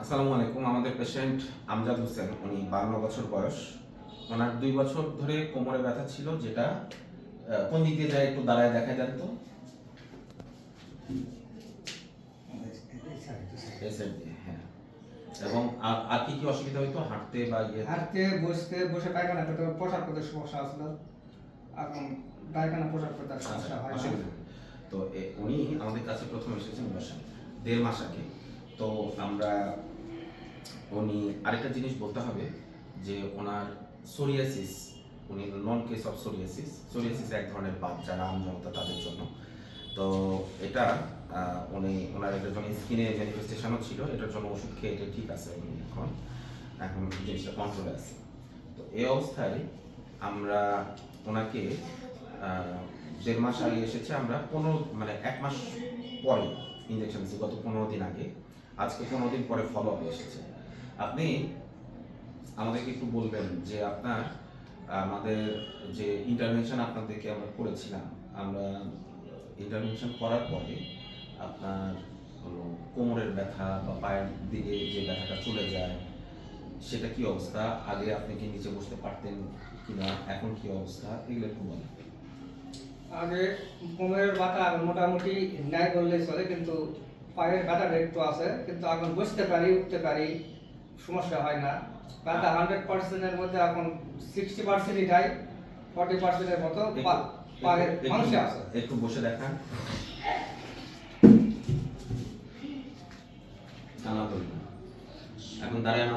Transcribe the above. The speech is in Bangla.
আসসালামু আলাইকুম আমাদের পেশেন্ট আমজাদ হোসেন। উনি বান্ন বছর বয়স। ওনার দুই বছর ধরে কোমরে ব্যথা ছিল যেটা কোন দিক দিয়ে যায় একটু দাঁড়ায় দেখা যান তো। হ্যাঁ। এবং আর আর কি কি অসুবিধা হইতো? হাঁটতে বা ইয়ে হাঁটতে বসতে বসে পায়খানা করতে পোশাক করতে সমস্যা আসলো এখন পায়খানা পোশাক করতে সমস্যা হয় অসুবিধা নেই। তো উনি আমাদের কাছে প্রথম এসেছেন দেড় মাস আগে। তো আমরা উনি আরেকটা জিনিস বলতে হবে যে ওনার সোরিয়াসিস উনি known case of psoriasis psoriasis এক ধরনের বাদ যারা আমজনতা তাদের জন্য। তো এটা উনি, ওনার এটার জন্য স্কিনে ম্যানিফেস্টেশনও ছিল, এটার জন্য ওষুধ খেয়ে এটা ঠিক আছে এখন এখন জিনিসটা কন্ট্রোলে আছে। তো এই অবস্থায় আমরা ওনাকে দেড় মাস আগে এসেছে, আমরা পনেরো মানে এক মাস পরে ইঞ্জেকশন দিচ্ছি গত পনেরো দিন আগে। আজকে পনেরো দিন পরে ফলো আপ এসেছে। আপনি আমাদেরকে একটু বলবেন যে আপনার, আমাদের যে ইন্টারভেনশন আপনাদেরকে আমরা করেছিলাম, আমরা ইন্টারভেনশন করার পরে আপনার হলো কোমরের ব্যথা বা পায়ের দিকে যে ব্যথাটা চলে যায়, সেটা কি অবস্থা? আগে আপনি কি নিচে বসতে পারতেন কিনা? এখন কি অবস্থা? এগুলো একটু বলেন। আগে কোমরের ব্যথা মোটামুটি ন্যায় করলে চলে, কিন্তু পায়ের ব্যথাটা একটু আছে কিন্তু এখন বসতে পারি উঠতে পারি সমস্যা হয় না। ব্যথা হান্ড্রেড পার্সেন্টের মধ্যে এখন সিক্সটি পার্সেন্টই যায় ফর্টি পার্সেন্টের মতো পায়ের মানুষে আছে। একটু বসে দেখান। এখন দাঁড়ায়